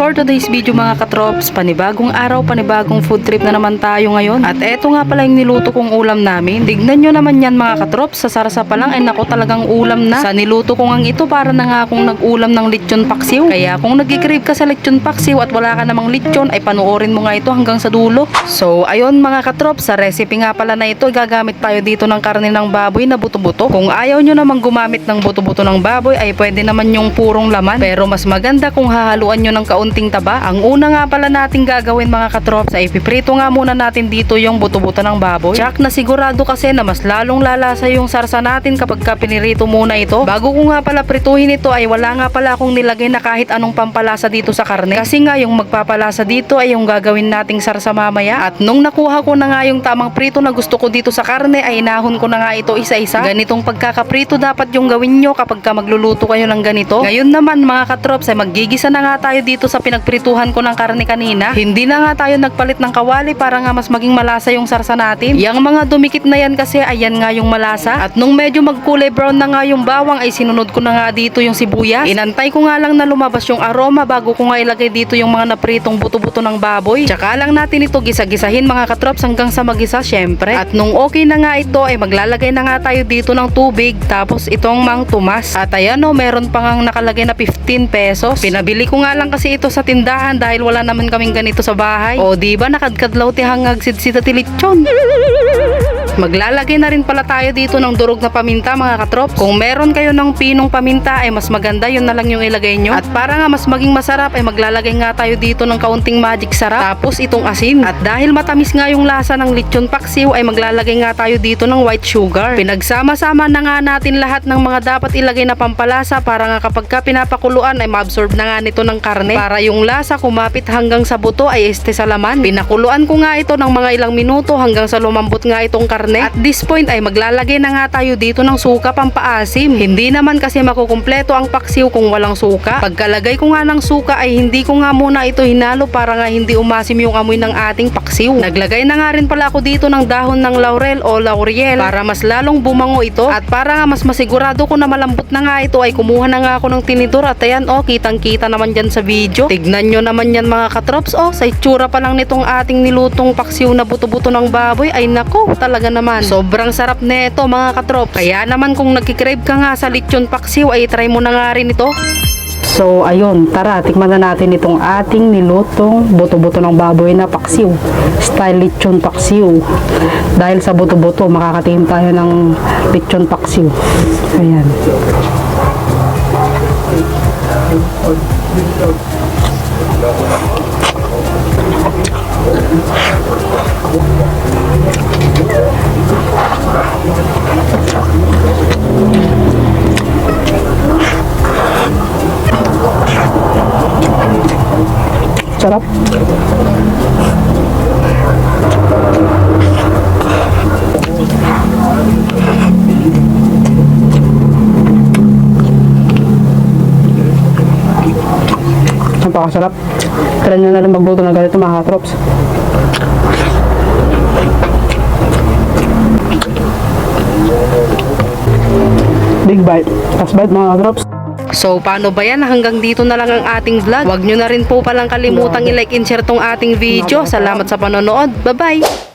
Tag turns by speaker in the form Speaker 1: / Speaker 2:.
Speaker 1: for today's video mga katrops, panibagong araw, panibagong food trip na naman tayo ngayon. At eto nga pala yung niluto kong ulam namin. Dignan nyo naman yan mga katrops, sa sarsa pa lang ay nako talagang ulam na. Sa niluto ko ngang ito para na nga akong nag-ulam ng lechon paksiw. Kaya kung nagkikrave ka sa lechon paksiw at wala ka namang lechon ay panuorin mo nga ito hanggang sa dulo. So ayun mga katrops, sa recipe nga pala na ito gagamit tayo dito ng karne ng baboy na buto-buto. Kung ayaw nyo namang gumamit ng buto-buto ng baboy ay pwede naman yung purong laman. Pero mas maganda kung hahaluan nyo ng kaunting taba. Ang una nga pala nating gagawin mga katrops ay ipiprito nga muna natin dito yung buto-buto ng baboy. Tsak na sigurado kasi na mas lalong lalasa yung sarsa natin kapag ka pinirito muna ito. Bago ko nga pala prituhin ito ay wala nga pala akong nilagay na kahit anong pampalasa dito sa karne. Kasi nga yung magpapalasa dito ay yung gagawin nating sarsa mamaya. At nung nakuha ko na nga yung tamang prito na gusto ko dito sa karne ay inahon ko na nga ito isa-isa. Ganitong pagkakaprito dapat yung gawin nyo kapag ka magluluto kayo ng ganito. Ngayon naman mga katrops ay maggigisa na nga tayo dito sa pinagprituhan ko ng karne kanina. Hindi na nga tayo nagpalit ng kawali para nga mas maging malasa yung sarsa natin. Yang mga dumikit na yan kasi ayan nga yung malasa. At nung medyo magkulay brown na nga yung bawang ay sinunod ko na nga dito yung sibuyas. Inantay ko nga lang na lumabas yung aroma bago ko nga ilagay dito yung mga napritong buto-buto ng baboy. Tsaka lang natin ito gisa-gisahin mga katrops hanggang sa magisa syempre. At nung okay na nga ito ay maglalagay na nga tayo dito ng tubig tapos itong mang tumas. At ayan o meron pa ngang nakalagay na 15 pesos. Pinabili ko nga lang kasi ito sa tindahan dahil wala naman kaming ganito sa bahay. O di ba nakadkadlaw ti hangag sidsita ti lechon. Maglalagay na rin pala tayo dito ng durog na paminta mga katrop. Kung meron kayo ng pinong paminta ay mas maganda yun na lang yung ilagay nyo. At para nga mas maging masarap ay maglalagay nga tayo dito ng kaunting magic sarap. Tapos itong asin. At dahil matamis nga yung lasa ng lechon paksiw ay maglalagay nga tayo dito ng white sugar. Pinagsama-sama na nga natin lahat ng mga dapat ilagay na pampalasa para nga kapag ka pinapakuluan ay maabsorb na nga nito ng karne. Para yung lasa kumapit hanggang sa buto ay este sa laman. Pinakuluan ko nga ito ng mga ilang minuto hanggang sa lumambot nga itong karne. At this point ay maglalagay na nga tayo dito ng suka pampaasim. Hindi naman kasi makukumpleto ang paksiw kung walang suka. Pagkalagay ko nga ng suka ay hindi ko nga muna ito hinalo para nga hindi umasim yung amoy ng ating paksiw. Naglagay na nga rin pala ako dito ng dahon ng laurel o lauriel para mas lalong bumango ito. At para nga mas masigurado ko na malambot na nga ito ay kumuha na nga ako ng tinidor at ayan oh kitang kita naman dyan sa video. Tignan nyo naman yan mga katrops oh sa itsura pa lang nitong ating nilutong paksiw na buto-buto ng baboy ay nako talaga naman. Sobrang sarap nito mga katrops. Kaya naman kung nagkikrave ka nga sa lechon paksiw ay try mo na nga rin ito. So ayun, tara tikman na natin itong ating nilutong buto-buto ng baboy na paksiw. Style lechon paksiw. Dahil sa buto-buto, makakatingin tayo ng lechon paksiw. Ayan. Sarap. Napakasarap. Try nyo na rin magluto ng ganito mga katrops. Big bite. Last bite mga katrops. So, paano ba yan? Hanggang dito na lang ang ating vlog. Huwag nyo na rin po palang kalimutang i-like and share tong ating video. Salamat sa panonood. Bye-bye!